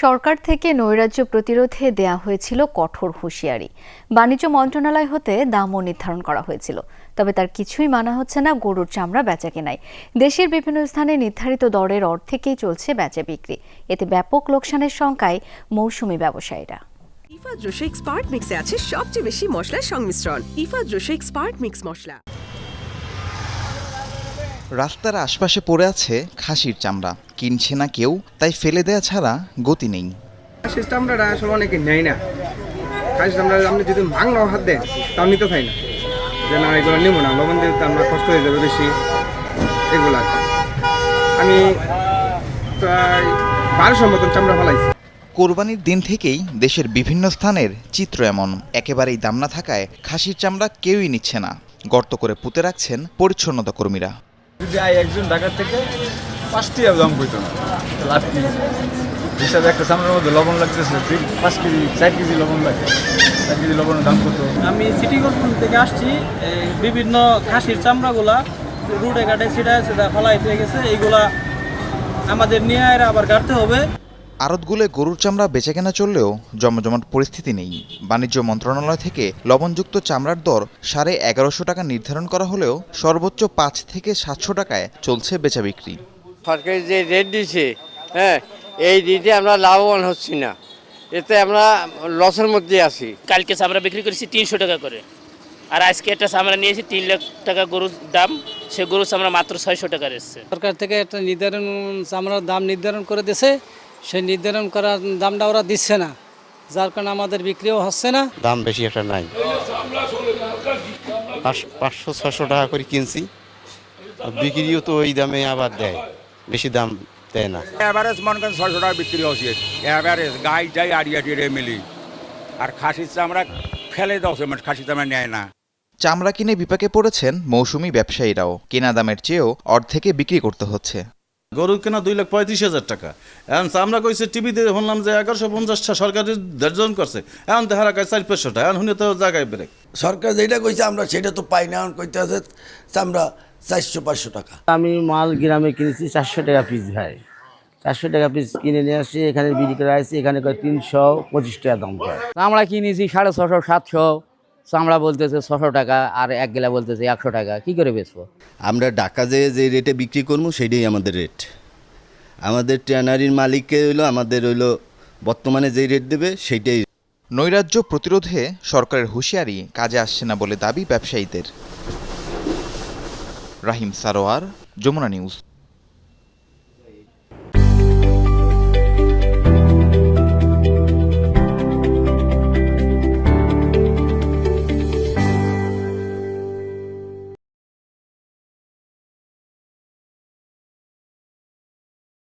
সরকার থেকে নৈরাজ্য প্রতিরোধে দেয়া হয়েছিল কঠোর হুঁশিয়ারি। বাণিজ্য মন্ত্রণালয় হতে দামও নির্ধারণ করা হয়েছিল। তবে তার কিছুই মানা হচ্ছে না গরুর চামড়া বেচা কেনায়। দেশের বিভিন্ন স্থানে নির্ধারিত দরের অর্ধেকেই চলছে বেচা বিক্রি। এতে ব্যাপক লোকসানের শঙ্কায় মৌসুমি ব্যবসায়ীরা। ইফা জোশেক স্পার্ট মিক্সে আছে সবচেয়ে বেশি মশলার সংমিশ্রণ। ইফা জোশেক স্পার্ট মিক্স মশলা। রাস্তার আশপাশে পড়ে আছে খাসির চামড়া। কিনছে না কেউ তাই ফেলে দেয়া ছাড়া গতি নেই। সিস্টেমটা আসলে অনেকে নেয় না। খাসি আমরা আপনি যদি ভাঙনাও হাত দেন তাও নিতে চাই না। যে না এগুলো নেব না লবণ দিতে আমরা কষ্ট হয়ে যাবে বেশি। এগুলো আমি প্রায় বারোশোর মতন চামড়া ফেলাইছি। কোরবানির দিন থেকেই দেশের বিভিন্ন স্থানের চিত্র এমন। একেবারেই দাম না থাকায় খাসির চামড়া কেউই নিচ্ছে না। গর্ত করে পুঁতে রাখছেন পরিচ্ছন্নতা কর্মীরা যদি আই একজন ঢাকার থেকে পাঁচটি দাম কইতো। না লাভ কি? হিসাবে একটা সামনের মধ্যে লবণ লাগতেছে, ঠিক? পাঁচ কেজি, চার কেজি লবণ লাগে। চার কেজি লবণের দাম কত? আমি সিটি কর্পোরেশন থেকে আসছি বিভিন্ন খাসির চামড়াগুলা রুটে ঘাটে ছিটায় সেটা ফলাইতে গেছে। এইগুলা আমাদের নিয়ে আবার কাটতে হবে। আড়তগুলোয় গরুর চামড়া বেচে কেনা চললেও জমজমাট পরিস্থিতি নেই। বাণিজ্য মন্ত্রণালয় থেকে লবণযুক্ত চামড়ার দর সাড়ে এগারোশো টাকা নির্ধারণ করা হলেও সর্বোচ্চ পাঁচ থেকে সাতশো টাকায় চলছে বেচা বিক্রি। সরকারি যে রেট দিছে হ্যাঁ এই রেটে আমরা লাভবান হচ্ছি না। এতে আমরা লসের মধ্যে আছি। কালকে চামড়া বিক্রি করেছি তিনশো টাকা করে। আর আজকে একটা চামড়া নিয়েছি তিন লাখ টাকা গরুর দাম সে গরুর চামড়া মাত্র ছয়শো টাকার এসছে। সরকার থেকে একটা নির্ধারণ চামড়ার দাম নির্ধারণ করে দিছে সেই নির্ধারণ করার দামটা ওরা দিচ্ছে না যার কারণে আমাদের বিক্রিও হচ্ছে না। দাম বেশি একটা নাই। পাঁচ- পাঁচশো ছশো টাকা করে কিনছি। আর বিক্রিও তো ওই দামে আবার দেয় বেশি দাম দেয় না। এভারেজ মনে করেন ছয়শো টাকা বিক্রি হচ্ছে। এভারেজ গাই যাই আড়িয়া টিড়ে মিলি। আর খাসির চামড়া ফেলে দাও সে মানে খাসির চামড়া নেয় না। চামড়া কিনে বিপাকে পড়েছেন মৌসুমি ব্যবসায়ীরাও। কেনা দামের চেয়েও অর্ধেকে বিক্রি করতে হচ্ছে। গরু কেনা দুই লাখ পঁয়ত্রিশ হাজার টাকা। এখন আমরা কইছে টিভিতে শুনলাম যে এগারোশো পঞ্চাশটা সরকারি ধার্যন করছে। এখন দেখা রাখায় চার পাঁচশো টাকা এখন শুনে তো জায়গায় ব্রেক। সরকার যেটা কইছে আমরা সেটা তো পাই না। এখন কইতে আছে আমরা চারশো পাঁচশো টাকা। আমি মাল গ্রামে কিনেছি চারশো টাকা পিস ভাই। চারশো টাকা পিস কিনে নিয়ে আসছি এখানে বিক্রি করে আসছি এখানে তিনশো পঁচিশ টাকা দাম হয় চামড়া কিনেছি সাড়ে ছশো সাতশো। চামড়া বলতেছে ছশো টাকা আর এক গেলা বলতেছে একশো টাকা কি করে বেচবো? আমরা ঢাকা যে যে রেটে বিক্রি করব সেটাই আমাদের রেট। আমাদের ট্যানারির মালিককে হইল আমাদের হইল বর্তমানে যেই রেট দেবে সেইটাই নৈরাজ্য প্রতিরোধে সরকারের হুঁশিয়ারি কাজে আসছে না বলে দাবি ব্যবসায়ীদের। রাহিম সারোয়ার যমুনা নিউজ।